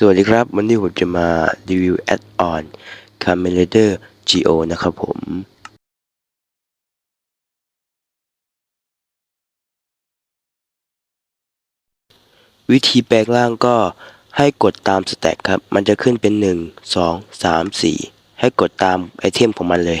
สวัสดีครับ วันนี้ผมจะมารีวิวแอดออน c a m e l a d e r Geo นะครับผม วิธีแปลงร่างก็ให้กดตามสแต็กครับ มันจะขึ้นเป็น 1 2 3 4 ให้กดตามไอเทมของมันเลย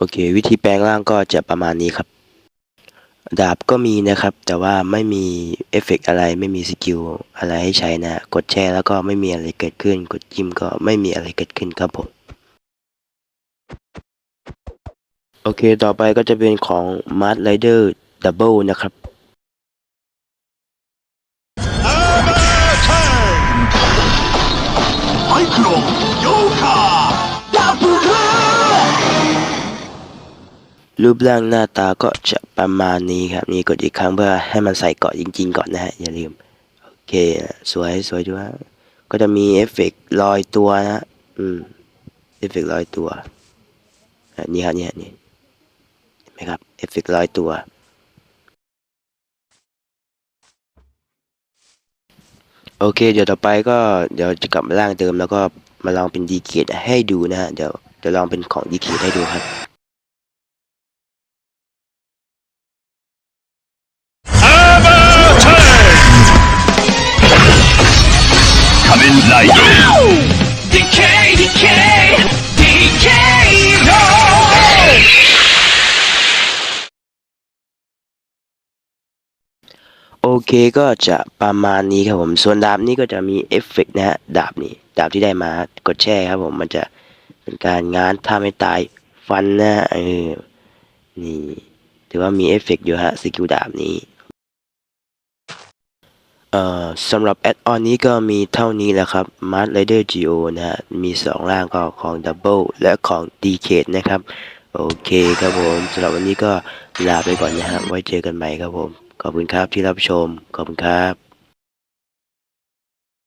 โอเค วิธีแปลงร่างก็จะประมาณนี้ครับ ดาบก็มีนะครับ แต่ว่าไม่มีเอฟเฟกอะไรไม่มีสกิลอะไรให้ใช้นะ กดแช่แล้วก็ไม่มีอะไรเกิดขึ้น กดจิ้มก็ไม่มีอะไรเกิดขึ้นครับผมโอเค ต่อไปก็จะเป็นของ Mart Rider Double นะครับไอครโยคา รูปร่างหน้าตาก็จะประมาณนี้ครับ นี่กดอีกครั้งเพื่อให้มันใส่เกาะจริง ๆ ก่อนนะฮะ อย่าลืม โอเค สวยสวยด้วยก็จะมีเอฟเฟกต์ลอยตัวนะอืมเอฟเฟกต์ลอยตัวนี่ครับเนี่ยนี่เห็นไหมครับเอฟเฟกต์ลอยตัว โอเค เดี๋ยวต่อไปก็เดี๋ยวจะกลับมาร่างเดิมแล้วก็มาลองเป็นดีเกตให้ดูนะฮะเดี๋ยวเดี๋ยวลองเป็นของดีเกตให้ดูครับ Decay, decay, decay, no! โอเคก็จะประมาณนี้ครับผม ส่วนดาบนี้ก็จะมีเอฟเฟกต์นะฮะ ดาบนี้ ดาบที่ได้มากดแช่ครับผม มันจะเป็นการงานถ้าไม่ตายฟันนะเออ นี่ ถือว่ามีเอฟเฟกต์อยู่ฮะ สกิลดาบนี้ เอ่อสำหรับแอดออนนี้ก็มีเท่านี้แหละครับ Mart Rider Geo นะฮะ มีสองร่างก็ของ Double และของ DK นะครับ โอเคครับผมสำหรับวันนี้ก็ลาไปก่อนนะฮะ ไว้เจอกันใหม่ครับผม ขอบคุณครับที่รับชม ขอบคุณครับ